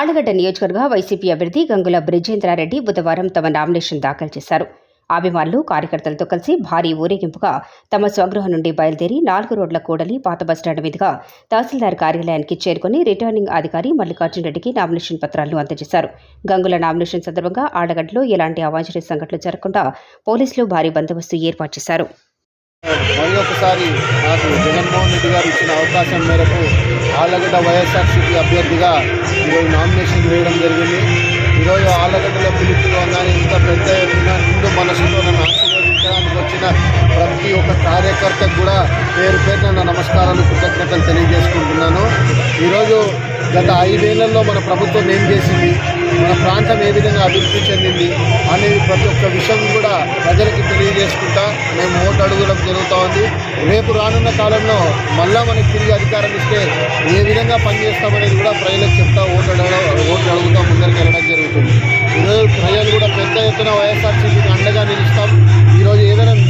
ఆళ్ళగడ్డ నియోజకవర్గ వైసీపీ అభ్యర్థి గంగుల బ్రిజేంద్రారెడ్డి బుధవారం తమ నామినేషన్ దాఖలు చేశారు. అభిమానులు కార్యకర్తలతో కలిసి భారీ ఊరేగింపుగా తమ స్వగృహం నుండి బయలుదేరి నాలుగు రోడ్ల కూడలి పాత బస్టాండ్ మీదుగా తహసీల్దార్ కార్యాలయానికి చేరుకుని రిటర్నింగ్ అధికారి మల్లికార్జున రెడ్డికి నామినేషన్ పత్రాలను అందజేశారు. గంగుల నామినేషన్ సందర్భంగా ఆడగడ్డలో ఎలాంటి అవాంఛనీయ సంఘటనలు జరగకుండా పోలీసులు భారీ బందోబస్తు ఏర్పాటు చేశారు. మరి ఒకసారి నాకు జగన్మోహన్ రెడ్డి గారు ఇచ్చిన అవకాశం మేరకు ఆళ్ళగడ్డ వైఎస్ఆర్సీపీ అభ్యర్థిగా ఈరోజు నామినేషన్ వేయడం జరిగింది. ఈరోజు ఆళ్ళగడ్డలో పిలుపులో కానీ ఇంత పెద్ద ఎత్తున నిండు మనసుతో నన్ను ఆశీర్వదించడానికి వచ్చిన ప్రతి ఒక్క కార్యకర్తకు కూడా పేరు పేరున నా నమస్కారాలు కృతజ్ఞతలు తెలియజేసుకుంటున్నాను. ఈరోజు గత ఐదేళ్ళలో మన ప్రభుత్వం ఏం చేసింది? మన ప్రాంతం ఏ విధంగా అభివృద్ధి చెందింది? అనేది ప్రతి ఒక్క విషయం కూడా ప్రజలకి తెలియజేసుకుంటా మేము ఓటు అడగడం జరుగుతూ ఉంది. రేపు రానున్న కాలంలో మళ్ళా మనకి తిరిగి అధికారం ఇస్తే ఏ విధంగా పనిచేస్తామనేది కూడా ప్రజలకు చెప్తా ఓటు అడగడం ఓట్లు అడుగుతా ముందరికి వెళ్ళడం జరుగుతుంది. ఈరోజు ప్రజలు కూడా పెద్ద ఎత్తున వైఎస్ఆర్సీపీకి అండగా నిలుస్తాం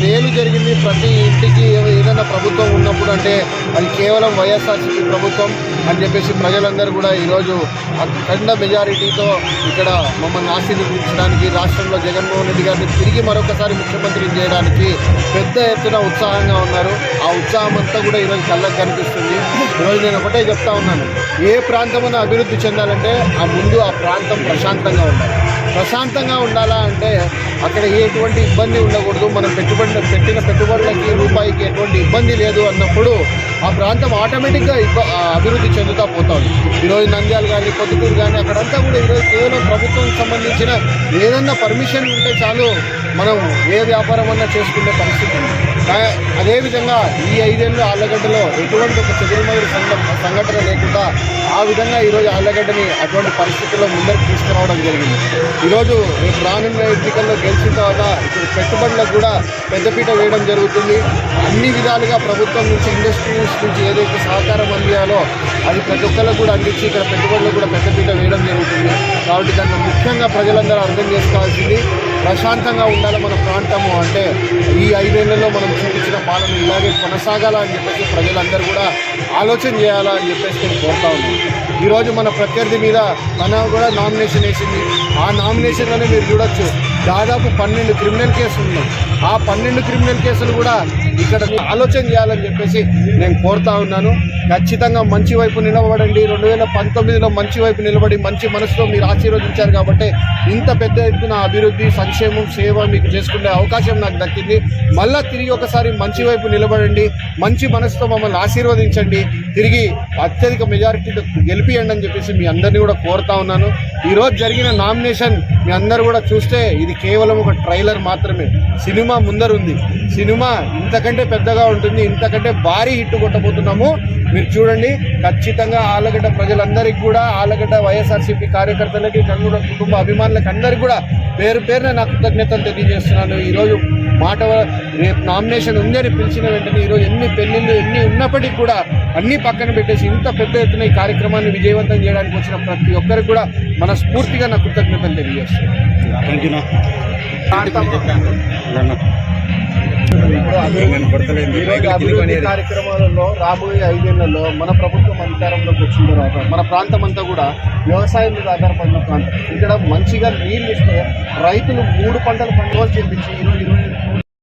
మేలు జరిగింది ప్రతి ఇంటికి ఏదైనా ప్రభుత్వం ఉన్నప్పుడు అంటే అది కేవలం వైఎస్ఆర్సీపీ ప్రభుత్వం అని చెప్పేసి ప్రజలందరూ కూడా ఈరోజు అఖండ మెజారిటీతో ఇక్కడ మమ్మల్ని ఆశీర్వదించడానికి రాష్ట్రంలో జగన్మోహన్ రెడ్డి గారిని తిరిగి మరొకసారి ముఖ్యమంత్రిని చేయడానికి పెద్ద ఎత్తున ఉత్సాహంగా ఉన్నారు. ఆ ఉత్సాహం అంతా కూడా ఈరోజు కళ్ళకు కనిపిస్తుంది. ఈరోజు నేను ఒకటే చెప్తా ఉన్నాను. ఏ ప్రాంతమైనా అభివృద్ధి చెందాలంటే ఆ ముందు ఆ ప్రాంతం ప్రశాంతంగా ఉండాలి. ప్రశాంతంగా ఉండాలా అంటే అక్కడ ఎటువంటి ఇబ్బంది ఉండకూడదు. మనం పెట్టుబడి పెట్టిన పెట్టుబడులకి రూపాయికి ఎటువంటి ఇబ్బంది లేదు అన్నప్పుడు ఆ ప్రాంతం ఆటోమేటిక్గా అభివృద్ధి చెందుతూ పోతుంది. ఈరోజు నంద్యాలు కానీ పొద్దుటూరు కానీ అక్కడంతా కూడా ఈరోజు కేవలం ప్రభుత్వం సంబంధించిన ఏదన్నా పర్మిషన్ ఉంటే చాలు మనం ఏ వ్యాపారం అన్నా చేసుకునే పరిస్థితి ఉంది. అదేవిధంగా ఈ ఐదేళ్ళు ఆళ్ళగడ్డలో ఎటువంటి ఒక చెదురుమదురు సంఘటన లేకుండా ఆ విధంగా ఈరోజు ఆళ్ళగడ్డని అటువంటి పరిస్థితుల్లో ముందరికి తీసుకురావడం జరిగింది. ఈరోజు రేపు రానున్న ఎన్నికల్లో గెలిచిన తర్వాత ఇప్పుడు పెట్టుబడులకు కూడా పెద్దపీట వేయడం జరుగుతుంది. అన్ని విధాలుగా ప్రభుత్వం నుంచి నుంచి ఏదైతే సహకారం అందియాలో అది ప్రతి ఒక్కరికి కూడా అందించి ఇక్కడ పెట్టుబడులు కూడా పెద్దపీట వేయడం జరుగుతుంది. కాబట్టి దాన్ని ముఖ్యంగా ప్రజలందరూ అర్థం చేసుకోవాల్సింది ప్రశాంతంగా ఉండాలి మన ప్రాంతము అంటే ఈ ఐదేళ్ళలో మనం చూపించిన పాలన ఇలాగే కొనసాగాల అని చెప్పేసి ప్రజలందరూ కూడా ఆలోచన చేయాలా అని చెప్పేసి నేను కోరుతా ఉన్నాను. ఈరోజు మన ప్రత్యర్థి మీద మనం కూడా నామినేషన్ వేసింది. ఆ నామినేషన్లోనే మీరు చూడొచ్చు దాదాపు పన్నెండు క్రిమినల్ కేసులు ఉన్నాయి. ఆ పన్నెండు క్రిమినల్ కేసులు కూడా ఇక్కడ ఆలోచన చేయాలని చెప్పేసి నేను కోరుతా ఉన్నాను. ఖచ్చితంగా మంచి వైపు నిలబడండి. రెండు వేల పంతొమ్మిదిలో మంచి వైపు నిలబడి మంచి మనసుతో మీరు ఆశీర్వదించారు కాబట్టి ఇంత పెద్ద ఎత్తున అభివృద్ధి సంక్షేమం సేవ మీకు చేసుకునే అవకాశం నాకు దక్కింది. మళ్ళా తిరిగి ఒకసారి మంచి వైపు నిలబడండి. మంచి మనసుతో మమ్మల్ని ఆశీర్వదించండి. తిరిగి అత్యధిక మెజారిటీతో గెలిపియండి అని చెప్పేసి మీ అందరినీ కూడా కోరుతా ఉన్నాను. ఈరోజు జరిగిన నామినేషన్ మీ అందరు కూడా చూస్తే ఇది కేవలం ఒక ట్రైలర్ మాత్రమే. సినిమా ముందరుంది. సినిమా ఇంతకంటే పెద్దగా ఉంటుంది ఇంతకంటే భారీ హిట్ కొట్టబోతున్నాము. మీరు చూడండి ఖచ్చితంగా ఆలగడ్డ ప్రజలందరికీ కూడా ఆలగడ్డ వైఎస్ఆర్సీపీ కార్యకర్తలకి కన్నుడ కుటుంబ అభిమానులకు అందరికీ కూడా పేరు పేరున నా కృతజ్ఞతలు తెలియజేస్తున్నాను. ఈరోజు మాట రేపు నామినేషన్ ఉంది అని పిలిచిన వెంటనే ఈరోజు ఎన్ని పెళ్ళిళ్ళు ఎన్ని ఉన్నప్పటికీ కూడా అన్ని పక్కన పెట్టేసి ఇంత పెద్ద ఎత్తున ఈ కార్యక్రమాన్ని విజయవంతం చేయడానికి వచ్చిన ప్రతి ఒక్కరికి కూడా మనస్ఫూర్తిగా నా కృతజ్ఞతలు ఈరోజు అభివృద్ధి కార్యక్రమాలలో రాబోయే ఐదేళ్ళలో మన ప్రభుత్వం అధికారంలోకి వచ్చిన తర్వాత మన ప్రాంతం అంతా కూడా వ్యవసాయం మీద ఆధారపడిన ప్రాంతం. ఇక్కడ మంచిగా నీళ్ళు ఇస్తే రైతులు మూడు పంటలు పండుగలు చేపించి ఈరోజు ఇరవై